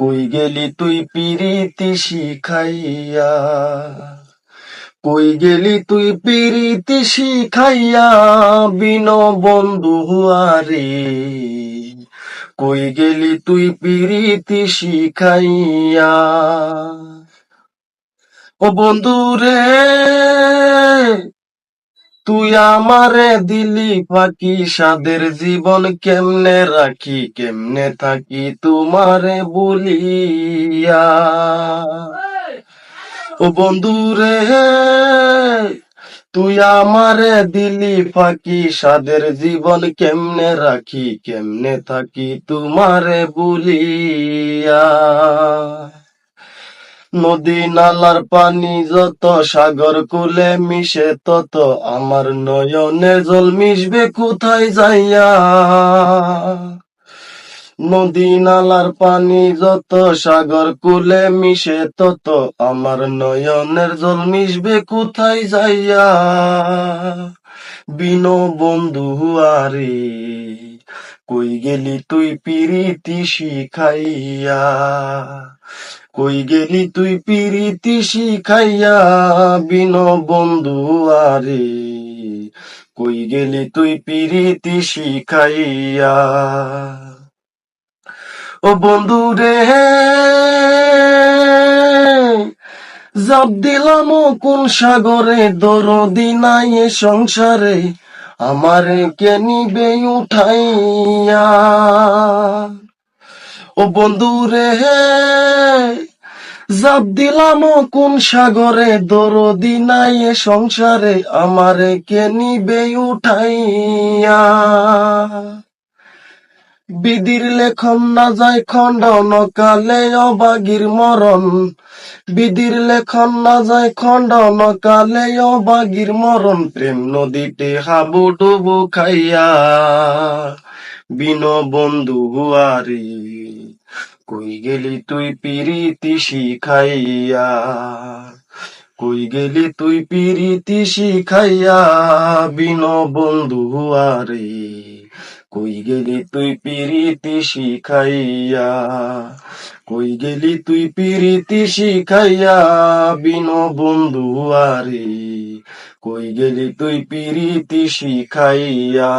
কই গেলি তুই পিরিতি শিখাইয়া? কই গেলি তুই পিরিতি শিখাইয়া বিন বন্ধু আরে কই গেলি তুই পিরিতি শিখাইয়া? ও বন্ধু রে তুই আমারে দিলি ফাঁকি সাদের জীবন কেমনে রাখি, কেমনে থাকি তোমারে বলিয়া। ও বন্ধু রে, তুই আমারে দিলি ফাঁকি সাদের জীবন কেমনে রাখি, কেমনে থাকি তোমারে বলিয়া। নদী নালার পানি যত সাগর কুলে মিশে তত আমার নয়নে জল মিশবে কোথায় যাইয়া? নদী নালার পানি যত সাগর কুলে মিশে তত আমার নয়নের জল মিশবে কোথায় যাইয়া? বিন বন্ধু আরে, কই গেলি তুই পিরিতি শিখাইয়া? কই গেলি তুই পিরিতি শিখাইয়া, বিন বন্ধু আরে? কই গেলি তুই পিরিতি শিখাইয়া? ও বন্ধু রে, জাপ দিলাম কোন সাগরে, দরদি নাই এ সংসারে, আমারে কে নিবে উঠাইয়া? ও বন্ধু রে জাপ দিলাম কোন সাগরে, দরদি নাই সংসারে, আমারে কে নিবে উঠাইয়া? বিধির লেখন না যায় খণ্ডন কালে অবাগির মরণ। বিধির লেখন না যায় খণ্ডন কালে অবাগির মরণ। প্রেম নদীতে হাবু ডুবু খাইয়া। বিন বন্ধু হুয়ারি, কই গেলি তুই পিরিতি শিখাইয়া? কই গেলি তুই পিরিতি শিখাইয়া, বিন বন্ধু হুয়ারি? কই গেলি তুই পিরিতি শিখাইয়া? কই গেলি তুই পিরিতি শিখাইয়া, বিন বন্ধু আরে কই গেলি তুই পিরিতি শিখাইয়া?